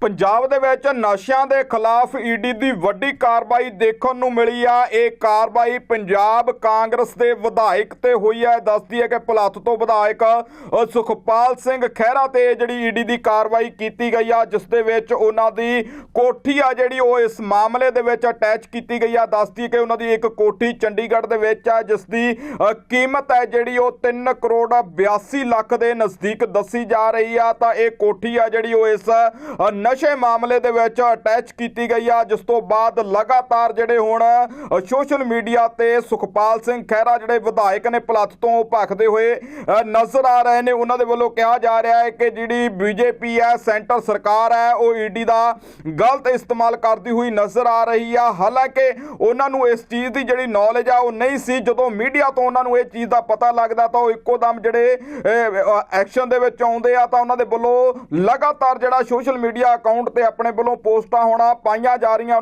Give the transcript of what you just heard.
ਪੰਜਾਬ ਦੇ ਵਿੱਚ ਨਸ਼ਿਆਂ ਦੇ ਖਿਲਾਫ ਈਡੀ ਦੀ ਵੱਡੀ ਕਾਰਵਾਈ ਦੇਖਣ ਨੂੰ ਮਿਲੀ ਆ। ਇਹ ਕਾਰਵਾਈ ਪੰਜਾਬ ਕਾਂਗਰਸ ਦੇ ਵਿਧਾਇਕ ਤੇ ਹੋਈ ਹੈ ਦੱਸਦੀ ਹੈ ਕਿ ਭਲੱਥ ਤੋਂ ਵਿਧਾਇਕ ਸੁਖਪਾਲ ਸਿੰਘ ਖਹਿਰਾ ਤੇ ਜਿਹੜੀ ਈਡੀ ਦੀ ਕਾਰਵਾਈ ਕੀਤੀ ਗਈ ਆ, ਜਿਸ ਦੇ ਵਿੱਚ ਉਹਨਾਂ ਦੀ ਕੋਠੀ ਆ ਜਿਹੜੀ ਉਹ ਇਸ ਮਾਮਲੇ ਦੇ ਵਿੱਚ ਅਟੈਚ ਕੀਤੀ ਗਈ ਆ। ਦੱਸਦੀ ਹੈ ਕਿ ਉਹਨਾਂ ਦੀ ਇੱਕ ਕੋਠੀ ਚੰਡੀਗੜ੍ਹ ਦੇ ਵਿੱਚ ਆ, ਜਿਸ ਦੀ ਕੀਮਤ ਹੈ ਜਿਹੜੀ ਉਹ 3 ਕਰੋੜ 82 ਲੱਖ ਦੇ ਨਜ਼ਦੀਕ ਦੱਸੀ ਜਾ ਰਹੀ ਆ। ਤਾਂ ਇਹ ਕੋਠੀ ਆ ਜਿਹੜੀ ਉਹ ਇਸ ਨਸ਼ੇ ਮਾਮਲੇ ਦੇ ਵਿੱਚ ਅਟੈਚ ਕੀਤੀ ਗਈ ਆ, ਜਿਸ ਤੋਂ ਬਾਅਦ ਲਗਾਤਾਰ ਜਿਹੜੇ ਹੁਣ ਸੋਸ਼ਲ ਮੀਡੀਆ ਤੇ ਸੁਖਪਾਲ ਸਿੰਘ ਖਹਿਰਾ ਜਿਹੜੇ ਵਿਧਾਇਕ ਨੇ ਪਲੱਥ ਤੋਂ ਭਖਦੇ ਹੋਏ ਨਜ਼ਰ ਆ ਰਹੇ ਨੇ। ਉਹਨਾਂ ਦੇ ਵੱਲੋਂ ਕਿਹਾ ਜਾ ਰਿਹਾ ਹੈ ਕਿ ਜਿਹੜੀ ਬੀਜੇਪੀ ਹੈ, ਸੈਂਟਰ ਸਰਕਾਰ ਹੈ, ਉਹ ਈਡੀ ਦਾ ਗਲਤ ਇਸਤੇਮਾਲ ਕਰਦੀ ਹੋਈ ਨਜ਼ਰ ਆ ਰਹੀ ਆ। ਹਾਲਾਂਕਿ ਉਹਨਾਂ ਨੂੰ ਇਸ ਚੀਜ਼ ਦੀ ਜਿਹੜੀ ਨੌਲੇਜ ਆ, ਉਹ ਨਹੀਂ ਸੀ। ਜਦੋਂ ਮੀਡੀਆ ਤੋਂ ਉਹਨਾਂ ਨੂੰ ਇਹ ਚੀਜ਼ ਦਾ ਪਤਾ ਲੱਗਦਾ ਤਾਂ ਉਹ ਇੱਕੋ ਦਮ ਜਿਹੜੇ ਐਕਸ਼ਨ ਦੇ ਵਿੱਚ ਆਉਂਦੇ ਆ ਤਾਂ ਉਹਨਾਂ ਦੇ ਵੱਲੋਂ ਲਗਾਤਾਰ ਜਿਹੜਾ ਸੋਸ਼ਲ ਮੀਡੀਆ ਅਕਾਊਂਟ ਤੇ ਆਪਣੇ ਵੱਲੋਂ ਪੋਸਟਾਂ ਹੋਣਾ ਪਾਈਆਂ ਜਾ ਰਹੀਆਂ